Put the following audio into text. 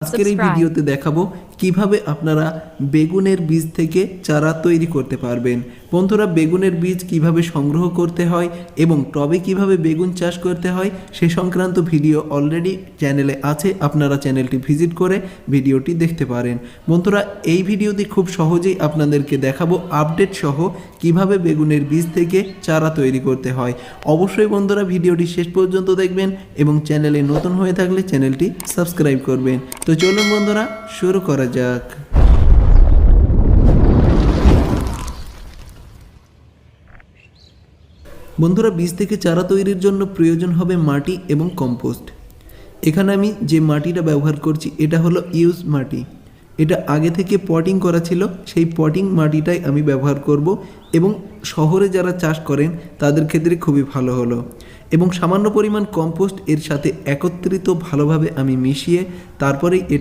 আজকের এই. ভিডিওতে দেখাবো কীভাবে আপনারা বেগুনের বীজ থেকে চারা তৈরি করতে পারবেন? বন্ধুরা, বেগুনের বীজ কীভাবে সংগ্রহ করতে হয় এবং টবে কীভাবে বেগুন চাষ করতে হয়, সে সংক্রান্ত ভিডিও অলরেডি চ্যানেলে আছে, আপনারা চ্যানেলটি ভিজিট করে ভিডিওটি দেখতে পারেন। বন্ধুরা, এই ভিডিওটি খুব সহজেই আপনাদেরকে দেখাবো আপডেট সহ কীভাবে বেগুনের বীজ থেকে চারা তৈরি করতে হয়। অবশ্যই বন্ধুরা, ভিডিওটি শেষ পর্যন্ত দেখবেন এবং চ্যানেলে নতুন হয়ে থাকলে চ্যানেলটি সাবস্ক্রাইব করবেন। তো চলুন বন্ধুরা, শুরু করা যাক। বন্ধুরা, বীজ থেকে চারা তৈরির জন্য প্রয়োজন হবে মাটি এবং কম্পোস্ট। এখানে আমি যে মাটিটা ব্যবহার করছি, এটা হলো ইউজ মাটি। এটা আগে থেকে পটিং করা ছিল, সেই পটিং মাটিটাই আমি ব্যবহার করব এবং শহরে যারা চাষ করেন, তাদের ক্ষেত্রে খুবই ভালো হলো। এবং সামান্য পরিমাণ কম্পোস্ট এর সাথে একত্রিত ভালোভাবে আমি মিশিয়ে তারপরেই